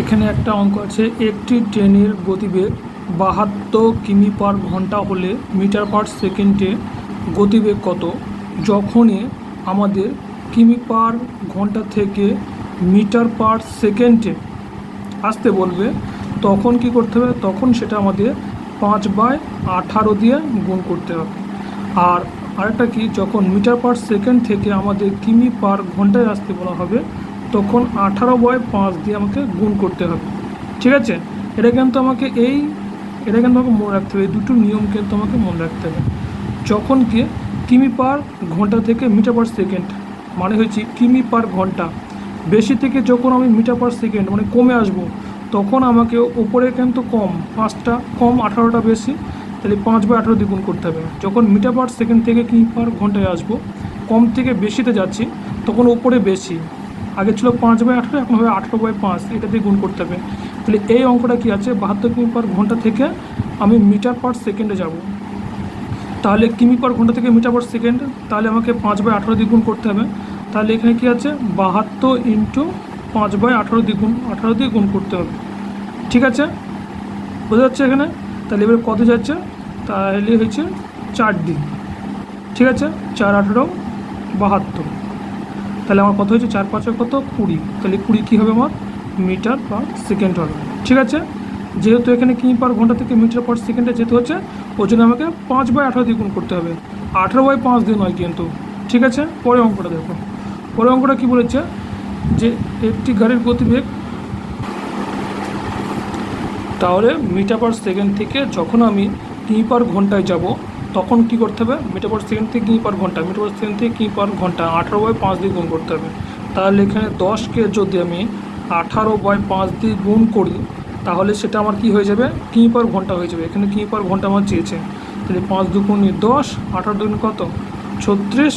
এখানে একটা অঙ্ক আছে, একটি ট্রেনের গতিবেগ বাহাত্তর কিমি পার ঘণ্টা হলে মিটার পার সেকেন্ডে গতিবেগ কত? যখনই আমাদের কিমি পার ঘণ্টা থেকে মিটার পার সেকেন্ডে আসতে বলবে, তখন কি করতে হবে? তখন সেটা আমাদের পাঁচ বাই আঠারো দিয়ে গুণ করতে হবে। আর আরেকটা কি? যখন মিটার পার সেকেন্ড থেকে আমাদের কিমি পার ঘন্টায় আসতে বলা হবে তখন আঠারো বয় পাঁচ দিয়ে আমাকে গুণ করতে হবে। ঠিক আছে? এটা কিন্তু আমাকে এই, এটা কিন্তু আমাকে মনে রাখতে হবে। এই দুটো নিয়ম কিন্তু আমাকে মনে রাখতে হবে। যখন কি কিমি পার ঘণ্টা থেকে মিটার পার সেকেন্ড মানে হচ্ছে কিমি পার ঘণ্টা, বেশি থেকে যখন আমি মিটার পার সেকেন্ড মানে কমে আসব, তখন আমাকে ওপরে কিন্তু কম, পাঁচটা, কম আঠারোটা বেশি, তাহলে পাঁচ বাই আঠারো দ্বিগুণ করতে হবে। যখন মিটার পার সেকেন্ড থেকে কিমি পার ঘন্টায় আসব, কম থেকে বেশিতে যাচ্ছি, তখন ওপরে বেশি আগে ছিল পাঁচ বাই আঠারো, এখন হবে আঠারো বাই পাঁচ, এটা দিয়ে গুণ করতে হবে। তাহলে এই অঙ্কটা কি আছে? বাহাত্তর কিমি পার ঘণ্টা থেকে আমি মিটার পার সেকেন্ডে যাব। তাহলে কিমি পার ঘণ্টা থেকে মিটার পার সেকেন্ড, তাহলে আমাকে পাঁচ বাই আঠারো দ্বিগুণ করতে হবে। তাহলে এখানে কি আছে? বাহাত্তর ইন্টু পাঁচ বাই আঠারো দ্বিগুণ আঠারো দিয়ে গুণ করতে হবে। ঠিক আছে? বোঝা যাচ্ছে এখানে? তাহলে এবার কত যাচ্ছে? তাহলে হচ্ছে চার দিন ঠিক আছে? চার আঠারো, বাহাত্তর। তাহলে আমার কত হয়েছে চার পাঁচে কত কুড়ি। তাহলে কুড়ি কী হবে আমার? মিটার পার সেকেন্ড হবে। ঠিক আছে? যেহেতু এখানে কিমি পার ঘণ্টা থেকে মিটার পার সেকেন্ডে যেতে হচ্ছে ওই জন্য আমাকে পাঁচ বাই আঠারো দিয়ে গুণ করতে হবে। আঠারো বাই পাঁচ দিয়ে নয় কিন্তু। ঠিক আছে? পরে অঙ্কটা দেখো। পরে অঙ্কটা কী বলেছে? যে একটি গাড়ির গতিবেগ তাহলে মিটার পার সেকেন্ড থেকে যখন আমি কিমি পার ঘন্টায় যাব তখন কি করতে হবে? মিটার পার সেকেন্ড থেকে কিমি পার ঘণ্টা? মিটার পার সেকেন্ড থেকে কিমি পার ঘণ্টা? আঠারো বাই পাঁচ দিয়ে গুণ করতে হবে। তাহলে এখানে দশকে যদি আমি আঠারো বাই পাঁচ দিয়ে গুণ করি, তাহলে সেটা আমার কি হয়ে যাবে? কিমি পার ঘণ্টা হয়ে যাবে? এখানে কিমি পার ঘণ্টা আমার চেয়েছে। তাহলে পাঁচ দুগুণে দশ, আঠারো দুগুণ কত? ছত্রিশ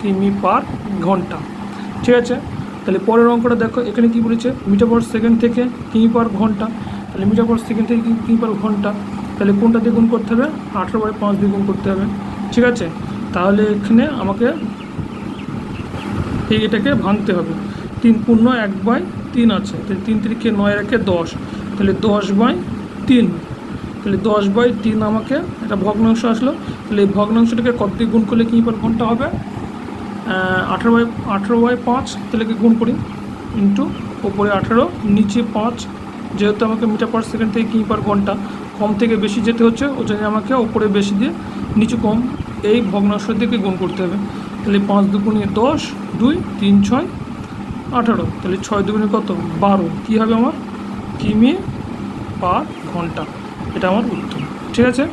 কিমি পার ঘণ্টা। ঠিক আছে? তাহলে পরের অঙ্কটা দেখো, এখানে কি বলেছে? মিটার পার সেকেন্ড থেকে কিমি পার ঘণ্টা? তাহলে মিটার পার সেকেন্ড থেকে কিমি পার ঘণ্টা? তাহলে কোনটা দিয়ে গুণ করতে হবে? আঠেরো বাই পাঁচ দিয়ে গুণ করতে হবে। ঠিক আছে? তাহলে এখানে আমাকে এই এটাকে ভাঙতে হবে। তিন পূর্ণ এক বাই তিন আছে। তাহলে তিন তিরিখে নয় রাখে দশ। তাহলে দশ বাই তিন। তাহলে দশ বাই তিন আমাকে একটা ভগ্নাংশ আসলো। তাহলে এই ভগ্নাংশটাকে কত দিয়ে গুণ করলে কী ঘণ্টা হবে? আঠেরো বাই আঠেরো বাই পাঁচ, তাহলে কি গুণ করি? ইন্টু ওপরে আঠেরো, নিচে পাঁচ। যেহেতু আমাকে মিটার পার সেকেন্ড থেকে পার ঘণ্টা কম থেকে বেশি যেতে হচ্ছে ওই জন্য আমাকে ওপরে বেশি দিয়ে নিচু কম, এই ভগ্নাংশ দিকে গুণ করতে হবে। তাহলে পাঁচ দুগুণে দশ, দুই, তিন, ছয়, আঠারো। তাহলে ছয় দুগুণে কত? বারো। কী হবে আমার? কিমি পার ঘণ্টা। এটা আমার উত্তর। ঠিক আছে?